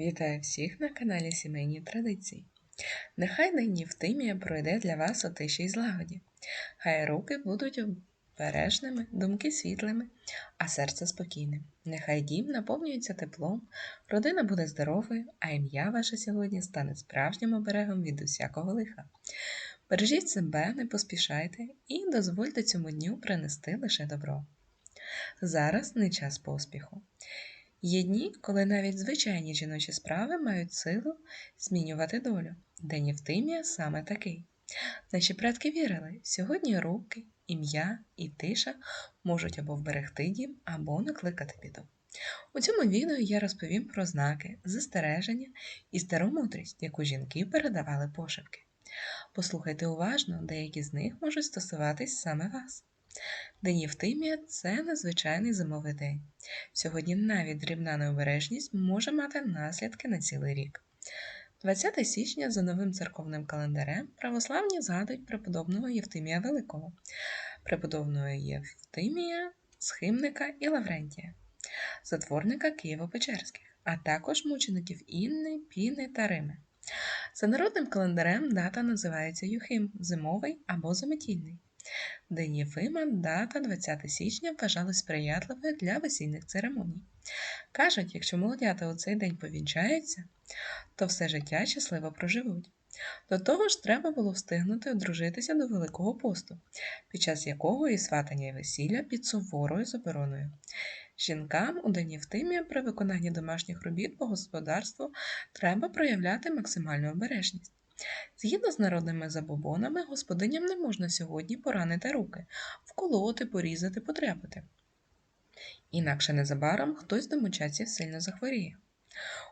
Вітаю всіх на каналі Сімейні Традиції. Нехай день Євтимія пройде для вас у тиші й злагоді. Хай руки будуть обережними, думки світлими, а серце спокійним. Нехай дім наповнюється теплом, родина буде здоровою, а ім'я ваше сьогодні стане справжнім оберегом від усякого лиха. Бережіть себе, не поспішайте і дозвольте цьому дню принести лише добро. Зараз не час поспіху. Є дні, коли навіть звичайні жіночі справи мають силу змінювати долю. День Євтимія саме такий. Наші предки вірили, сьогодні руки, ім'я і тиша можуть або вберегти дім, або накликати біду. У цьому відео я розповім про знаки, застереження і стару мудрість, яку жінки передавали пошепки. Послухайте уважно, деякі з них можуть стосуватись саме вас. День Євтимія це надзвичайний зимовий день. Сьогодні навіть дрібна необережність може мати наслідки на цілий рік. 20 січня за новим церковним календарем православні згадують преподобного Євтимія Великого, преподобного Євтимія, схимника і Лаврентія, затворника Києво-Печерських, а також мучеників Інни, Піни та Рими. За народним календарем дата називається Юхим зимовий або заметільний. День Єфима, дата 20 січня вважалась сприятливою для весільних церемоній. Кажуть, якщо молодята у цей день повінчаються, то все життя щасливо проживуть. До того ж, треба було встигнути одружитися до Великого посту, під час якого і сватання і весілля під суворою забороною. Жінкам у день Євтимія при виконанні домашніх робіт по господарству треба проявляти максимальну обережність. Згідно з народними забобонами, господиням не можна сьогодні поранити руки, вколоти, порізати, потряпати. Інакше незабаром хтось з домочадців сильно захворіє.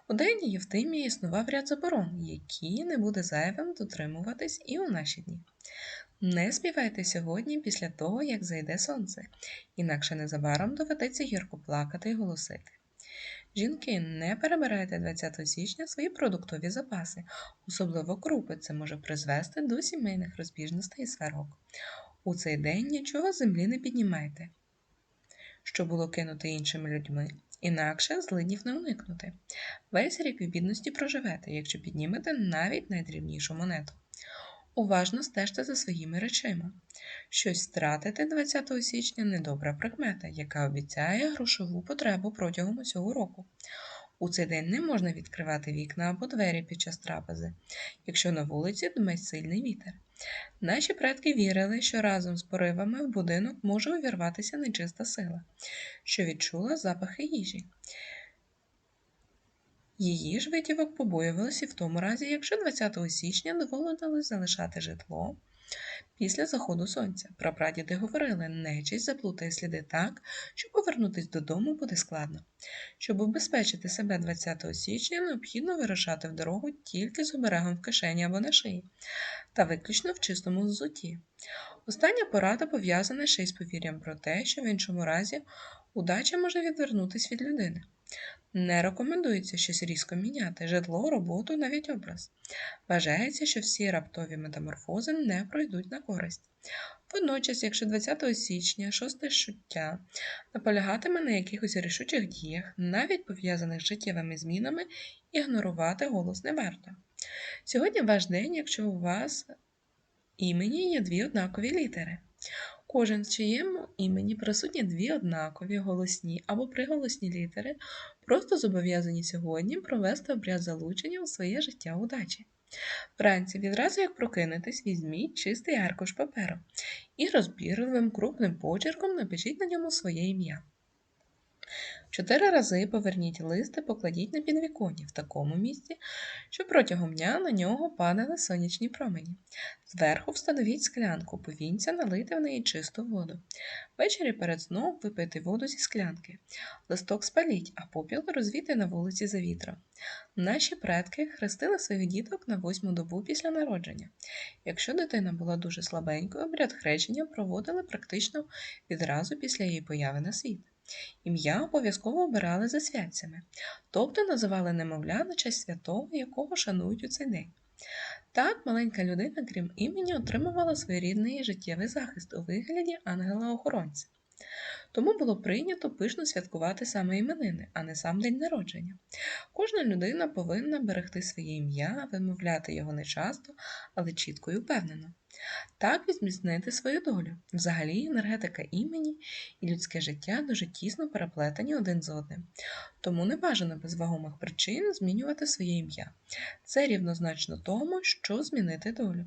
У день Євтимії існував ряд заборон, які не буде зайвим дотримуватись і у наші дні. Не співайте сьогодні після того, як зайде сонце, інакше незабаром доведеться гірко плакати і голосити. Жінки, не перебирайте 20 січня свої продуктові запаси, особливо крупи, це може призвести до сімейних розбіжностей і сварок. У цей день нічого землі не піднімайте, що було кинуте іншими людьми, інакше злиднів не уникнути. Весь рік в бідності проживете, якщо піднімете навіть найдрібнішу монету. Уважно стежте за своїми речима. Щось втратити 20 січня недобра прикмета, яка обіцяє грошову потребу протягом усього року. У цей день не можна відкривати вікна або двері під час трапези, якщо на вулиці дме сильний вітер. Наші предки вірили, що разом з поривами в будинок може увірватися нечиста сила, що відчула запахи їжі. Її ж витівок побоювалися в тому разі, якщо 20 січня доводилось залишати житло після заходу сонця. Прапрадіди говорили, нечість заплутає сліди так, що повернутися додому буде складно. Щоб убезпечити себе 20 січня, необхідно вирушати в дорогу тільки з оберегом в кишені або на шиї, та виключно в чистому взутті. Остання порада пов'язана ще й з повір'ям про те, що в іншому разі удача може відвернутися від людини. Не рекомендується щось різко міняти житло, роботу, навіть образ. Вважається, що всі раптові метаморфози не пройдуть на користь. Водночас, якщо 20 січня шосте шуття наполягатиме на якихось рішучих діях, навіть пов'язаних з життєвими змінами, ігнорувати голос не варто. Сьогодні ваш день, якщо у вас імені є дві однакові літери. Кожен в чиєму імені присутні дві однакові голосні або приголосні літери, просто зобов'язані сьогодні провести обряд залучення у своє життя удачі. Вранці відразу як прокинетесь, візьміть чистий аркуш паперу і розбірливим крупним почерком напишіть на ньому своє ім'я. Чотири рази поверніть лист і покладіть на підвіконня в такому місці, щоб протягом дня на нього падали сонячні промені. Зверху встановіть склянку, повінця налити в неї чисту воду. Ввечері перед сном випийте воду зі склянки. Листок спаліть, а попіл розвійте на вулиці за вітром. Наші предки хрестили своїх діток на восьму добу після народження. Якщо дитина була дуже слабенькою, обряд хрещення проводили практично відразу після її появи на світ. Ім'я обов'язково обирали за святцями, тобто називали немовля на честь святого, якого шанують у цей день. Так, маленька людина, крім імені, отримувала своєрідний життєвий захист у вигляді ангела-охоронця. Тому було прийнято пишно святкувати саме іменини, а не сам день народження. Кожна людина повинна берегти своє ім'я, вимовляти його не часто, але чітко і впевнено. Так зміцнити свою долю. Взагалі, енергетика імені і людське життя дуже тісно переплетені один з одним. Тому не бажано без вагомих причин змінювати своє ім'я. Це рівнозначно тому, що змінити долю.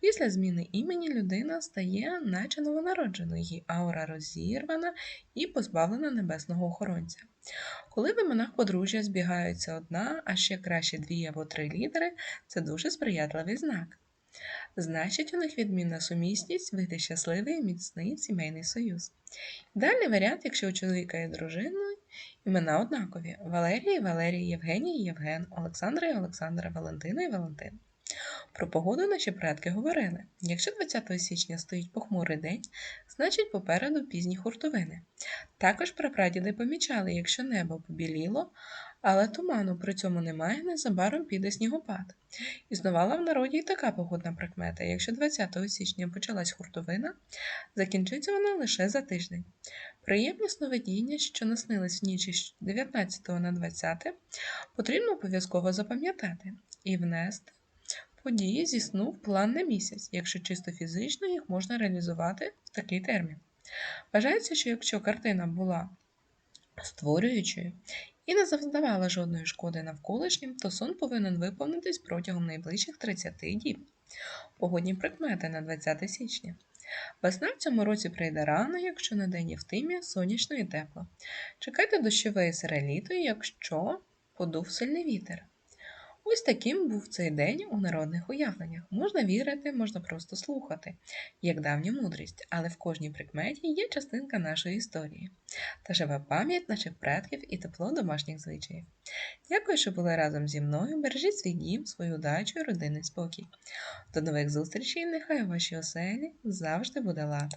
Після зміни імені людина стає наче новонародженою, її аура розірвана і позбавлена небесного охоронця. Коли в іменах подружжя збігаються одна, а ще краще дві або три літери, це дуже сприятливий знак. Значить, у них відмінна сумісність вийти щасливий міцний сімейний союз. Ідеальний варіант, якщо у чоловіка і дружини імена однакові: Валерій, Валерій, Євгеній, Євген, Олександра і Олександра, Валентина і Валентин. Про погоду наші предки говорили: якщо 20 січня стоїть похмурий день, значить попереду пізні хуртовини. Також прапрадіди помічали, якщо небо побіліло, але туману при цьому немає, незабаром піде снігопад. Існувала в народі й така погодна прикмета: якщо 20 січня почалась хуртовина, закінчиться вона лише за тиждень. Приємні сновидіння, що наснились в ніч із 19 на 20, потрібно обов'язково запам'ятати і внести події зі сну в план на місяць, якщо чисто фізично їх можна реалізувати в такий термін. Вважається, що якщо картина була створюючою і не завдавала жодної шкоди навколишнім, то сон повинен виповнитись протягом найближчих 30 діб. Погодні прикмети на 20 січня. Весна в цьому році прийде рано, якщо на день Євтимія сонячно і тепло. Чекайте дощове дощової сереліто, якщо подув сильний вітер. Ось таким був цей день у народних уявленнях. Можна вірити, можна просто слухати, як давню мудрість, але в кожній прикметі є частинка нашої історії та живе пам'ять наших предків і тепло домашніх звичаїв. Дякую, що були разом зі мною. Бережіть свій дім, свою удачу і родинний спокій. До нових зустрічей! Нехай у вашій оселі завжди буде лад.